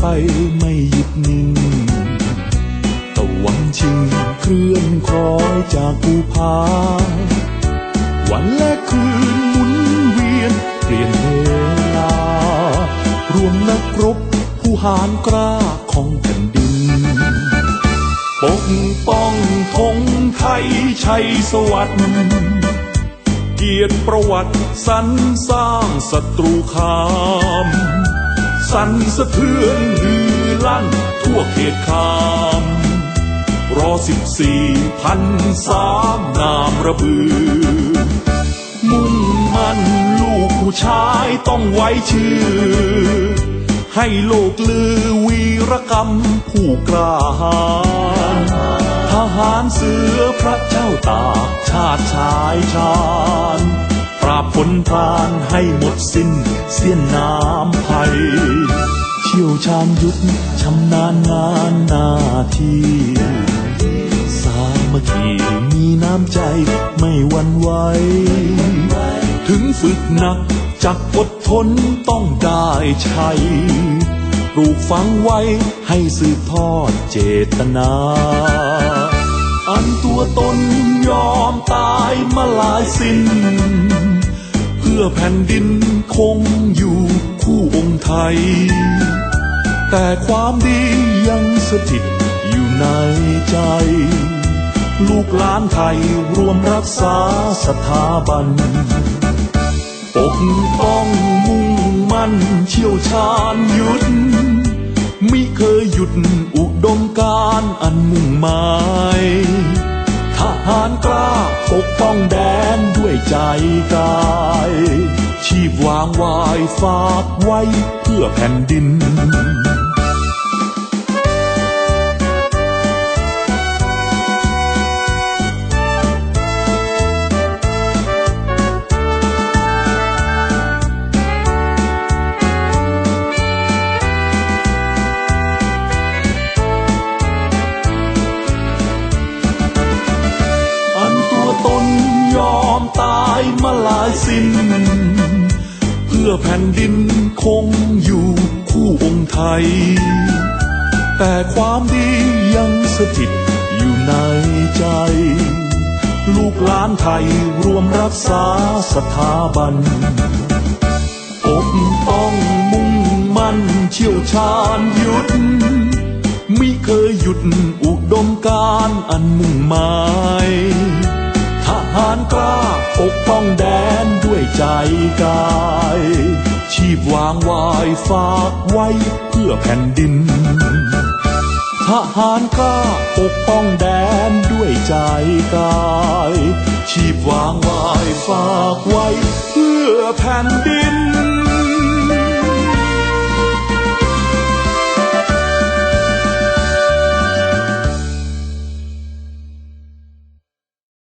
ไปไม่หยุดนิ่งตะวันชิงเคลื่อนคล้อยจากภูผาวันและคืนหมุนเวียนเปลี่ยนเวลารวมนักรบผู้หารกล้าของแผ่นดิน ปกป้องธงไทยชัยสวัสดิ์เกียรติประวัติสรรสร้างศัตรูคาม สั่นสะเทือนฮือลั่นทั่วเขตขามรอสิบสี่พันสามนามระบือ มุ่งมั่นลูกผู้ชายต้องไว้ชื่อ ให้โลกลือวีรกรรมผู้กล้าหาญทหารเสือพระเจ้าตากชาติชายชาญ ผลพรานให้หมดสิ้นเสี้ยนน้ำไผ่เชี่ยวชาญยุทธชำนาญงานหน้าที่สามัคคีมีน้ำใจไม่หวั่นไหวถึงฝึกหนักจักอดทนต้องได้ใช้ปลูกฝังไว้ให้สืบทอดเจตนา อันตัวตนยอมตายมาหลายสิ้น พื่อแผ่นดินคงอยู่คู่องค์ไทย แต่ความดียังสถิตอยู่ในใจ ลูกหลานไทยรวมรักษาสถาบันปกป้องมุ่งมั่นเชี่ยวชาญยุทธมิเคยหยุดอุดมการอันมุ่งหมายทหารกล้าปกป้องแดน ด้วยใจกาย ชีพวางวายฝากไว้เพื่อแผ่นดินายมาลายสิ้น เพื่อแผ่นดินคงอยู่คู่องค์ไทย แต่ความดียังสถิตอยู่ในใจ ลูกหลานไทยรวมรักษาสถาบันปกป้องมุ่งมั่นเชี่ยวชาญยุทธมิเคยหยุดอุดมการอันมุ่งหมายารกล้าปกป้องแดนด้วยใจกาย ชีพวางวายฝากไว้เพื่อแผ่นดิน ทหารกล้าปกป้องแดนด้วยใจกาย ชีพวางวายฝากไว้เพื่อแผ่นดิน